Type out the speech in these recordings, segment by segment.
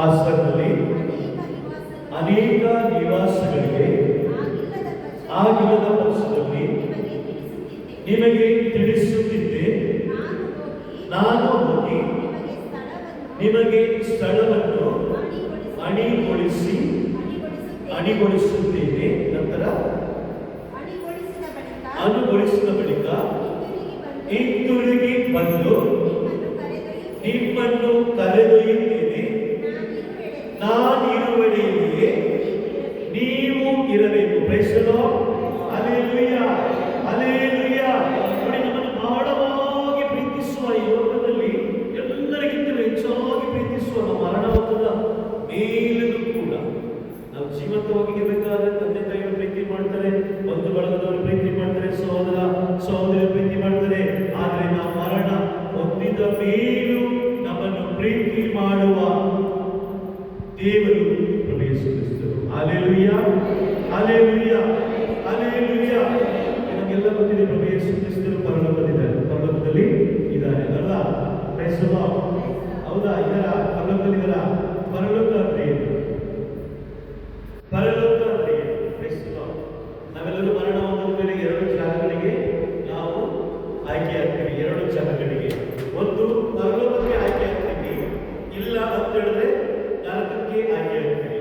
ಆ ಸ್ಥಳದಲ್ಲಿ ಅನೇಕ ನಿವಾಸಗಳು ಅನೇಕ ನಿವಾಸಗಳಿಗೆ ಆಗಿಲ್ಲದ ಪಕ್ಷದಲ್ಲಿ ನಿಮಗೆ ತಿಳಿಸುತ್ತಿದ್ದೆ. ನಾನು ಹೋಗಿ ನಿಮಗೆ ಸ್ಥಳವನ್ನು ಅಣಿಗೊಳಿಸಿ ಅಣಿಗೊಳಿಸಿ ಅಣಿಗೊಳಿಸುತ್ತೇನೆ. ನಂತರ ಅನುಗೊಳಿಸಿದ ಬಳಿಕ ಬಂದು ಬಂದು ನಿಮ್ಮನ್ನು ಕರೆದೊಯ್ಯುತ್ತೇನೆ. ನೀವು ಇರಬೇಕು ಪ್ರೈಸಲೋ ಅಲೆಲುಯ್ಯ ಅಲೆಲುಯ್ಯ ನೋಡಿ ನಮ್ಮನ್ನು ಬಹಳವಾಗಿ ಪ್ರೀತಿಸುವ ಈ ಲೋಕದಲ್ಲಿ ಎಲ್ಲರಿಗಿಂತಲೂ ಹೆಚ್ಚಾಗಿ ಪ್ರೀತಿಸುವ ನಮ್ಮ ಮರಣವಾದ ಮೇಲೂ ಕೂಡ ನಾವು ಜೀವಂತವಾಗಿ ಇರಬೇಕಾದ್ರೆ ತಂದೆ ತಾಯಿಗಳು ನಮಗೆಲ್ಲ ಗೊತ್ತಿದೆ ಪ್ರಭು ಯೇಸು ಕ್ರಿಸ್ತರು ಪರಲೋಕದಿದ್ದಾರೆ ಪರಲೋಕದಲ್ಲಿ ಇದ್ದಾರೆ. ಅಲ್ಲ ಕ್ರೈಸ್ತವ ಹೌದಾ? ಇದರ? ಪರಲೋಕದಲ್ಲಿದ್ದಾರ ಪರಲೋಕ ಅಂದ್ರೆ ಪರಲೋಕ ಅಂದ್ರೆ ಕ್ರೈಸ್ತವ ನಾವೆಲ್ಲರೂ ಮರಣ ಮೇಲೆ ಎರಡು ಜಾಗಗಳಿಗೆ ನಾವು ಆಯ್ಕೆ ಆಗ್ತೀವಿ ಎರಡು ಜಾಗಗಳಿಗೆ. ಒಂದು, ಪರಲೋಕಕ್ಕೆ ಆಯ್ಕೆ ಆಗ್ತೀವಿ ಇಲ್ಲ ಅಂತ ಹೇಳಿದ್ರೆ ನರಕಕ್ಕೆ ಆಯ್ಕೆ ಆಗ್ತೀವಿ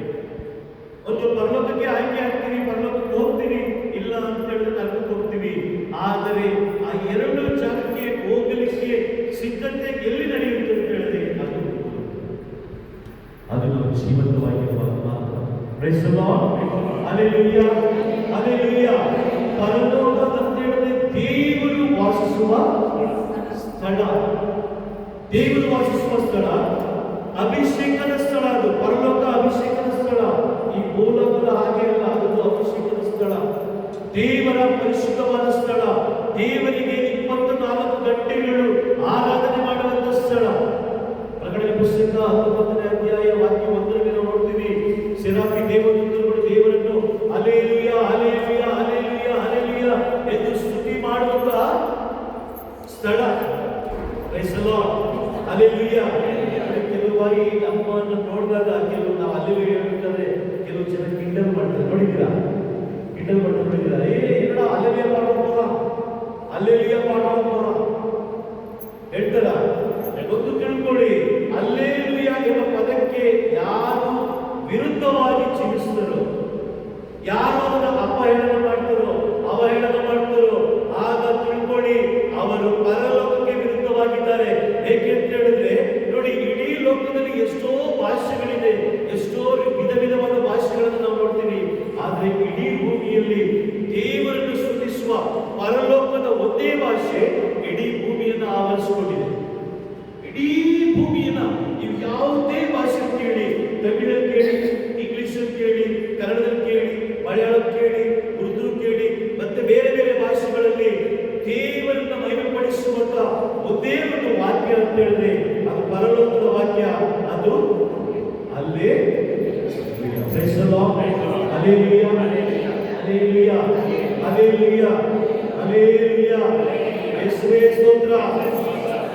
ಒಂದು, ಪರಲೋಕಕ್ಕೆ ಆಯ್ಕೆ ಆಗ್ತೀವಿ ಪರಲೋಕಕ್ಕೆ ಆದರೆ ಆ ಎರಡು ಜಾಗಕ್ಕೆ ಹೋಗಲಿಕ್ಕೆ ಸಿದ್ಧತೆ ಎಲ್ಲಿ ನಡೆಯುತ್ತೆ ಅಂತ ಹೇಳಿದ್ರೆ ಅದು ಅದು ನಾವು ಜೀವಂತವಾಗಿರುವ ಮಾತ್ರ ಅಂತ ಹೇಳಿದ್ರೆ ದೇವರು ವಾಸಿಸುವ ಸ್ಥಳ. ದೇವರು ವಾಸಿಸುವ ಸ್ಥಳ. ಅಭಿಷೇಕದ ಸ್ಥಳ ಅದು. ಪರಲೋಕ ಅಭಿಷೇಕದ ಸ್ಥಳ. ಈ ಭೂಲೋಕದ ಹಾಗೆ ದೇವರ ಪರಿಶುದ್ಧವಾದ ಸ್ಥಳ. ದೇವರಿಗೆ ಇಪ್ಪತ್ತು ನಾಲ್ಕು ಗಂಟೆಗಳು ಆರಾಧನೆ ಮಾಡುವಂತ ಸ್ಥಳ. ಪ್ರಕಟಣೆ ಪುಸ್ತಕ ಹತ್ತೊಂಬತ್ತನೇ ಅಧ್ಯಾಯ ವಾಕ್ಯ ಒಂದರಲ್ಲಿ ನಾವು ನೋಡ್ತೀವಿ. ಸೆರಾಫಿ ದೇವದೂತರುಗಳು ದೇವರನ್ನು ಅಲೇಲುಯ ಅಲೇಲುಯ ಅಲೇಲುಯ ಅಲೇಲುಯ ಎಂದು ಸ್ತುತಿ ಮಾಡುವಂತಹ ಸ್ಥಳ. ಅಲೆಲುಯ್ಯ ಕೆಲವು ಬಾರಿ ನಮ್ಮನ್ನು ನೋಡಿದಾಗ ಕೆಲವು ನಾವು ಅಲೆಲುಯ್ಯ ಹೇಳ್ಬೇಕಾದ್ರೆ ಕೆಲವು ಜನ ಕಿಂಡಲ್ ಮಾಡ್ತಾರೆ. ನೋಡಿದ್ದೀರಾ? ಮಿಡಲ್ ಬಟನ್ ಏ ಏನಡ ಅಲ್ಲೆಲಿಯ ಪಾಠ ಹೋಗೋಣ. ಅಲ್ಲೆಲಿಯ ಹೇಳ್ತಾರ ಎಂಬ ಪದಕ್ಕೆ ಯಾರು ವಿರುದ್ಧವಾಗಿ solo leader. It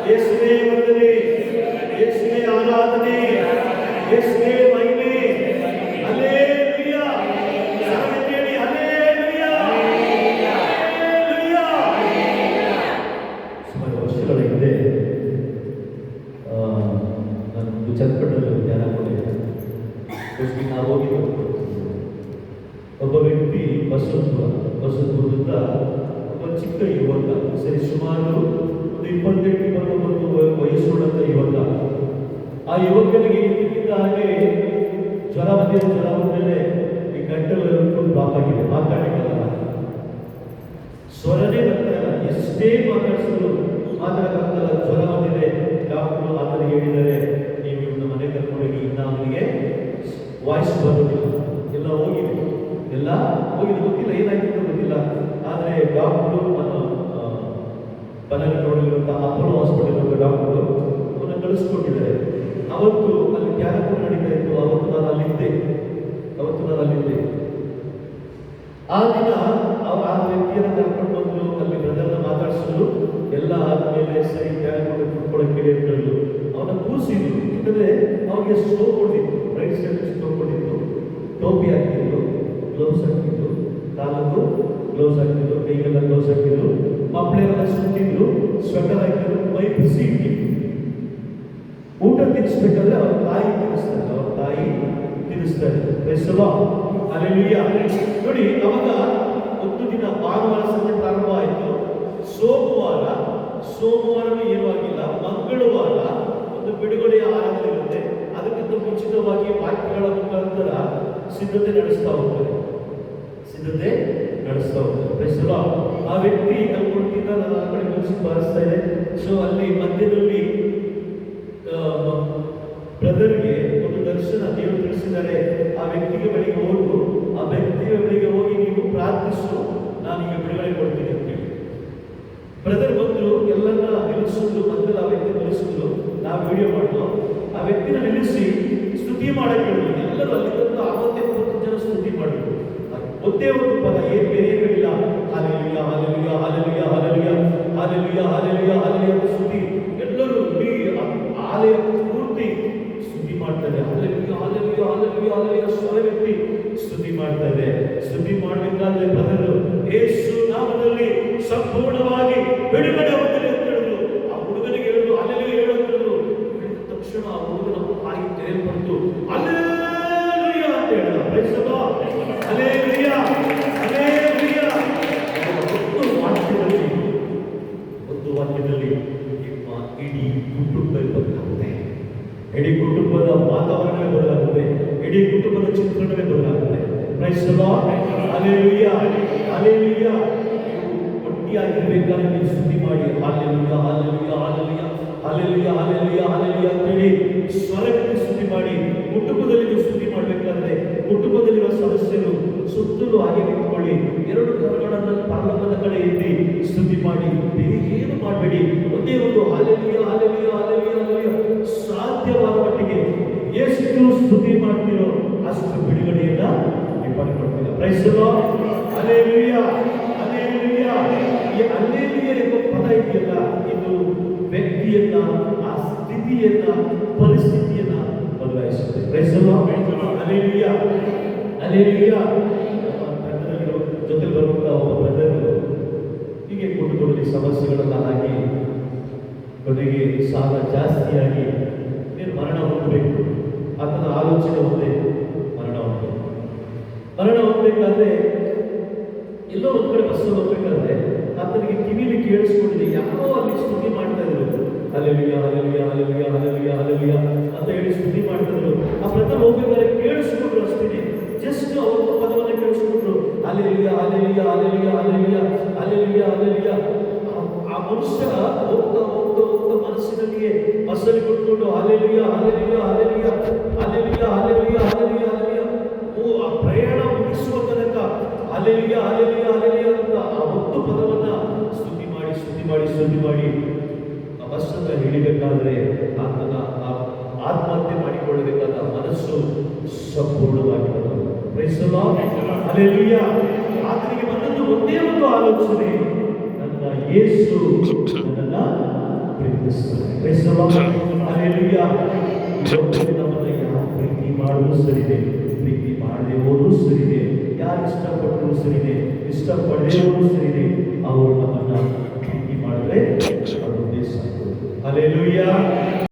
ಯೇಸುವೇ ವಂದನೆ, ಯೇಸುವೇ ಆರಾಧನೆ, ಯೇಸುವೇ ಮಹಿಮೆ. ಹಲ್ಲೆಲೂಯಾ. ಸಾರಿ ಕೇಳಿ, ಹಲ್ಲೆಲೂಯಾ. ಹಲ್ಲೆಲೂಯಾ. ಸುಮಾರು ವರ್ಷಗಳ ಹಿಂದೆ ನಾನು ಚನ್ನಪಟ್ಟಣದಲ್ಲಿ ಧ್ಯಾನ ಕೊಟ್ಟಿದ್ದೆ. ಒಬ್ಬ ವ್ಯಕ್ತಿ ಬಸವಪುರ ಬಸವಪುರದಿಂದ ಒಬ್ಬ ಚಿಕ್ಕ ಯುವಕ, ಸರಿ ಸುಮಾರು ಒಂದು ಇಪ್ಪತ್ತೆಂಟು ಆ ಯುವಕನಿಗೆ ಇದ್ದಕ್ಕಿದ್ದ ಹಾಗೆ ಜ್ವರ ಬಂದಿದೆ ಜ್ವರ ಈ ಗಂಟಲು ಬ್ಲಾಕ್ ಆಗಿದೆ ಸ್ವರನೇ ಎಷ್ಟೇ ಮಾತಾಡಿಸಿದ್ರು ಮಾತಾಡಕ್ಕಾಗಲ್ಲ ಜ್ವರ ಬಂದಿದೆ ಡಾಕ್ಟರ್ ಆತನಿಗೆ ಹೇಳಿದ್ದಾರೆ ನೀವು ಇವನ್ನ ಮನೆ ಕರ್ಕೊಂಡೋಗಿ ಇನ್ನ ಅವನಿಗೆ ವಾಯ್ಸ್ ಬರೋದಿಲ್ಲ ಎಲ್ಲ ಹೋಗಿದೆ ಎಲ್ಲ ಹೋಗಿದೆ ಗೊತ್ತಿಲ್ಲ ಏನಾಯ್ತು ಅಂತ ಗೊತ್ತಿಲ್ಲ ಆದರೆ ಡಾಕ್ಟ್ರು ನಾನು ಬನಗನೋಡಿರುವಂಥ ಅಪೋಲೋ ಹಾಸ್ಪಿಟಲ್ ಡಾಕ್ಟರು ಅವನ್ನ ಕಳಿಸ್ಕೊಟ್ಟಿದ್ದಾರೆ ಅವತ್ತು ಅಲ್ಲಿ ಧ್ಯಾನ ನಡೀತಾ ಇತ್ತು ಅವತ್ತು ನಾನು ಅಲ್ಲಿದ್ದೆ ಅವತ್ತು ನಾನು ಅಲ್ಲಿದ್ದೆ ಆ ದಿನ ಅವ್ರು ಆ ವ್ಯಕ್ತಿಯನ್ನು ಕರ್ಕೊಂಡು ಬಂದ್ರು ಅಲ್ಲಿ ಬ್ರದರ್ನ ಮಾತಾಡಿಸಿದ್ರು. ಎಲ್ಲ ಆದ್ಮೇಲೆ ಸರಿ ಕೊಟ್ಟು ಕುತ್ಕೊಳ್ಳೋಕೆ ಹೇಳಿದ್ರು ಅವನ ಕೂರಿಸಿದ್ರು. ಯಾಕಂದ್ರೆ ಅವ್ರಿಗೆ ಸ್ಟೋ ಹೊಡೆದಿತ್ತು ಟೋಪಿ ಹಾಕಿದ್ರು ಗ್ಲೌಸ್ ಹಾಕಿದ್ರು ಕಾಲಕ್ಕೂ ಗ್ಲೌಸ್ ಹಾಕಿದ್ರು ಕೈಗೆಲ್ಲ ಗ್ಲೌಸ್ ಹಾಕಿದ್ರು ಮಕ್ಕಳೆಲ್ಲ ಸುತ್ತಿದ್ರು. ಸ್ವೆಟರ್ ಹಾಕಿದ್ರು ಮೈ ಇಟ್ಟಿದ್ರು ಊಟ ತಿನ್ನಿಸ್ಬೇಕಾದ್ರೆ ಅವ್ರ ತಾಯಿ ತಿನ್ನಿಸ್ತಾರೆ. ಅವ್ರ ತಾಯಿ ತಿನ್ನಿಸ್ತಾರೆ. ನೋಡಿ ಸೋಮವಾರವೇ ಏನೂ ಆಗಿಲ್ಲ ಮಂಗಳವಾರ ಒಂದು ಬಿಡುಗಡೆಯ ಆರಂಭ ಇರುತ್ತೆ ಅದಕ್ಕಿಂತ ಮುಂಚಿತವಾಗಿ ವಾಕ್ಯಗಳ ಮುಖಾಂತರ ಸಿದ್ಧತೆ ನಡೆಸ್ತಾ ಹೋಗ್ತಾರೆ ಸಿದ್ಧತೆ ನಡೆಸ್ತಾ ಹೋಗ್ತಾರೆ ಆ ವ್ಯಕ್ತಿ ಕಲ್ಕೊಳ್ತಿದ್ದ ನನ್ನ ಆ ಕಡೆ ಮುಗಿಸಿ ಬಾರಿಸ್ತಾ ಇದೆ. ಸೊ ಅಲ್ಲಿ ಮಧ್ಯದಲ್ಲಿ ಬ್ರದರ್ಗೆ ಒಂದು ದರ್ಶನ ದೇವರು ತಿಳಿಸಿದ್ದಾರೆ. ಆ ವ್ಯಕ್ತಿಗೆ ಬಳಿಗೆ ಹೋಗು. ಆ ವ್ಯಕ್ತಿಯ ಬಳಿಗೆ ಹೋಗಿ ನೀವು ಪ್ರಾರ್ಥಿಸು. ನಾನು ಈಗ ಬಿಡುಗಡೆ ಕೊಡ್ತೀನಿ ಅಂತ ಹೇಳಿ. ಬ್ರದರ್ ನಿಲ್ಲಿಸಿದ್ರು ಬಂದಿಲ್ಲ ಆ ವ್ಯಕ್ತಿ ನಿಲ್ಲಿಸಿದ್ರು ನಾವು ವಿಡಿಯೋ ಮಾಡಿದ್ರು ಆ ವ್ಯಕ್ತಿನ ನಿಲ್ಲಿಸಿ ಸ್ತುತಿ ಹೇಳಿದ್ರು. ಎಲ್ಲರೂ ಅಲ್ಲಿ ತಂದು ಅರವತ್ತೆಪ್ಪತ್ತು ಜನ ಸ್ತುತಿ ಮಾಡಿದ್ರು. ಒಂದೇ ಒಂದು ಪದ, ಏನು ಬೇರೆ ಏನಿಲ್ಲ. Hallelujah hallelujah hallelujah hallelujah hallelujah hallelujah. ಇಡೀ ಕುಟುಂಬದ ವಾತಾವರಣವೇ ಬದಲಾಗುತ್ತೆ. ಇಡೀ ಕುಟುಂಬದ ಚಿತ್ರಣವೇ ಬದಲಾಗುತ್ತೆ. ಒಟ್ಟಿಯಾಗಿರ್ಬೇಕಾದ್ರೆ ನೀವು ಸ್ತುತಿ ಮಾಡಿ. Hallelujah hallelujah hallelujah hallelujah hallelujah hallelujah ಅಂತೇಳಿ ಸ್ವರಕ್ಕೆ ಸ್ತುತಿ ಮಾಡಿ. ಕುಟುಂಬದಲ್ಲಿ ನೀವು ಸ್ತುತಿ ಮಾಡಬೇಕಾದ್ರೆ ಕುಟುಂಬದಲ್ಲಿರುವ ಸದಸ್ಯರು ಸುತ್ತಲೂ ಹಾಗೆ ನಿಂತ್ಕೊಳ್ಳಿ. ಎರಡು ಕರಗಳನ್ನು ಪರಲೋಕದ ಕಡೆ ಎತ್ತಿ ಸುದ್ದಿ ಮಾಡಿ. ಬೇರೆ ಏನು ಮಾಡಬೇಡಿ. ಒಂದೇ ಒಂದು ಹಾಲೆಲುಯ್ಯ ಹಾಲೆಲುಯ್ಯ ಎಷ್ಟು ಸ್ತುತಿ ಮಾಡ್ತೀರೋ ಅಷ್ಟು ಬಿಡುಗಡೆಯನ್ನ ನೀವು ಪಡ್ಕೊಳ್ತೀರ ಪ್ರೈಸ್ ಅಲೆಲುಯ್ಯ ಅಲೆಲುಯ್ಯ ಈ ಅಲ್ಲೇ ಎಂಬ ಪದ ಇದೆಯಲ್ಲ ಇದು ವ್ಯಕ್ತಿಯನ್ನ ಆ ಸ್ಥಿತಿಯನ್ನ ಪರಿಸ್ಥಿತಿಯನ್ನ ಬದಲಾಯಿಸುತ್ತೆ. ಪ್ರೈಸ್ ಅಲೆಲುಯ್ಯ ಅಲೆಲುಯ್ಯ ನಮ್ಮ ತಂಡದಲ್ಲಿರೋ ಜೊತೆ ಬರುವಂತ ಒಬ್ಬ ಬ್ರದರ್ಗಳು ಹೀಗೆ ಕೊಟ್ಟುಕೊಳ್ಳಿ ಸಮಸ್ಯೆಗಳನ್ನ ಹಾಗೆ ಕೊನೆಗೆ ಸಾಲ ಜಾಸ್ತಿಯಾಗಿ ನೀನು ಮರಣ ಹೊಂದಬೇಕು ಆತನ ಆಲೋಚನೆ ಒಂದೇ ಮರಣ ಹೊಂದಬೇಕು ಮರಣ ಹೊಂದಬೇಕಾದ್ರೆ ಎಲ್ಲೋ ಒಂದ್ ಕಡೆ ಬಸ್ಸಲ್ಲಿ ಹೋಗ್ಬೇಕಾದ್ರೆ ಆತನಿಗೆ ಕಿವಿಲಿ ಕೇಳಿಸ್ಕೊಂಡಿದೆ ಯಾರೋ ಅಲ್ಲಿ ಸ್ತುತಿ ಮಾಡ್ತಾ ಇದ್ರು hallelujah hallelujah hallelujah hallelujah hallelujah ಅಂತ ಹೇಳಿ ಸ್ತುತಿ ಮಾಡ್ತಾ ಇದ್ರು ಆ ಪ್ರಥಮ ಹೋಗ್ಬೇಕಾದ್ರೆ ಕೇಳಿಸ್ಕೊಂಡ್ರು ಅಷ್ಟೇ ಜಸ್ಟ್ ಅವರು ಪದವನ್ನ ಕೇಳಿಸ್ಕೊಂಡ್ರು hallelujah hallelujah hallelujah hallelujah hallelujah hallelujah ಆ ಮನುಷ್ಯ ಹೋಗ್ತಾ ಹೋಗ್ತಾ ಹೋಗ್ತಾ ಮನಸ್ಸಿನಲ್ಲಿಯೇ ಬಸ್ಸಲ್ಲಿ ಕೊಟ್ಕೊಂಡು hallelujah hallelujah hallelujah hallelujah hallelujah hallelujah hallelujah hallelujah ಅಂತ ಆ ಒಂದು ಪದವನ್ನ ಸ್ತುತಿ ಮಾಡಿ ಸ್ತುತಿ ಮಾಡಿ ಸ್ತುತಿ ಮಾಡಿ ಆ ಬಸ್ಸನ್ನ ಹಿಡಿಬೇಕಾದ್ರೆ ಆತನ ಆತ್ಮಹತ್ಯೆ ಮಾಡಿಕೊಳ್ಳಬೇಕಾದ ಮನಸ್ಸು ಸಂಪೂರ್ಣವಾಗಿ ಅಲೆಲಿಯ ಆತನಿಗೆ ಬಂದದ್ದು ಒಂದೇ ಒಂದು ಆಲೋಚನೆ. ನನ್ನ ಯೇಸು ನನ್ನನ್ನ ಪ್ರೀತಿಸ್ತಾನೆ ಅಲೆಲಿಯ ನಮ್ಮನ್ನ ಯಾರು ಪ್ರೀತಿ ಮಾಡಲು ಸರಿದೆ? ಪ್ರೀತಿ ಮಾಡದೆ ಹೋದ್ರು ಇಷ್ಟಪಟ್ಟರು ಸರಿದೆ ಇಷ್ಟಪಡೆಯವರು ಸರಿದೆ ಅವರು ನಮ್ಮನ್ನ ಪ್ರೀತಿ ಮಾಡಿದ್ರೆ ಅವರು ದೇಶ ಅಲ್ಲೆಲ್ಲೂ